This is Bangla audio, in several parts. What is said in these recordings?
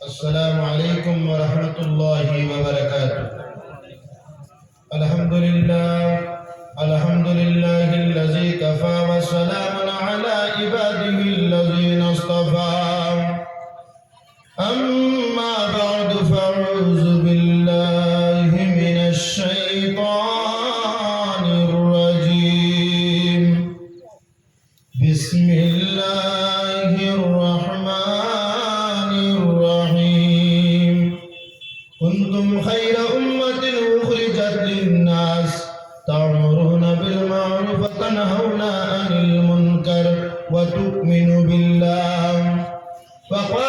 السلام عليكم ورحمة الله وبركاته. الحمد لله الحمد لله الذي كفى وسلام على عباده الذين اصطفى. أما بعد فأعوذ بالله من الشيطان الرجيم. بسم الله الرحمن للناس تأمرون بالمعروف وتنهون عن المنكر وتؤمنوا بالله وقال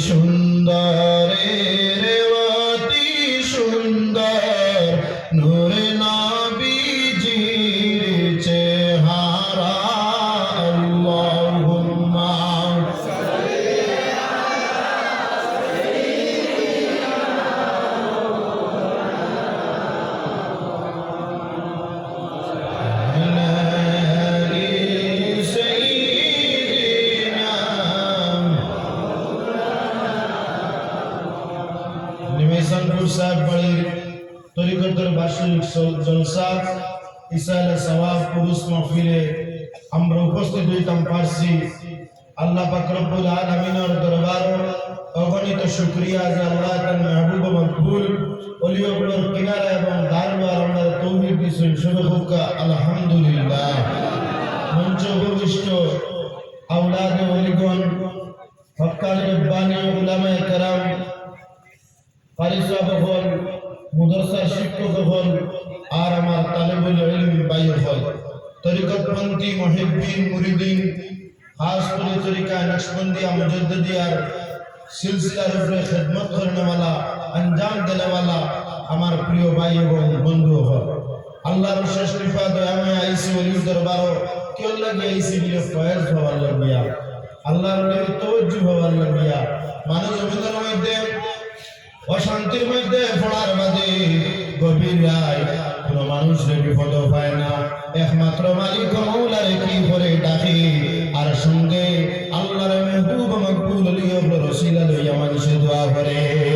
সুন্দরের নিমেশনপুর সাহেব বাড়ির তরিকতের বার্ষিক জলসা আমরা উপস্থিত হইতাম পারছি। আল্লাহ পাক রব্বুল আলামিনের দরবার অগণিত শুকরিয়া যে আল্লাহ তার মেহবুব মকবুল এবং দারবার আমরা তৌহিদ দিয়েছেন। শুরু হোক আলহামদুলিল্লাহ। মঞ্চ উপবিষ্ট আউলাদ ওলিগণ হকাল পারিশ্রমিক হল মুদরসার শিক্ষক হল আর আমার তালেবুল ইলম বাই হল তরিকতপন্থী মহিদ্দিন মুরিদিন, খাস করে তরিকা নকশবন্দিয়া মুজদ্দিয়ার সিলসিলার উপরে খেদমত করনেওয়ালা আঞ্জাম দেনেওয়ালা আমার প্রিয় ভাই এবং বন্ধু হল। আল্লাহর শেষ কৃপা, দয়াময় আইসি অলির দরবার কেউ লাগে আইসি বলে ফয়েজ হওয়ার লাগিয়া। আল্লাহর তবজ্জু হওয়ার লাগিয়া। মানুষ জমিনের মধ্যে অশান্তির মধ্যে পড়ার মাঝে গভীর রায় কোন মানুষ বিপদ পায় না। একমাত্র মালিক মৌলারে কি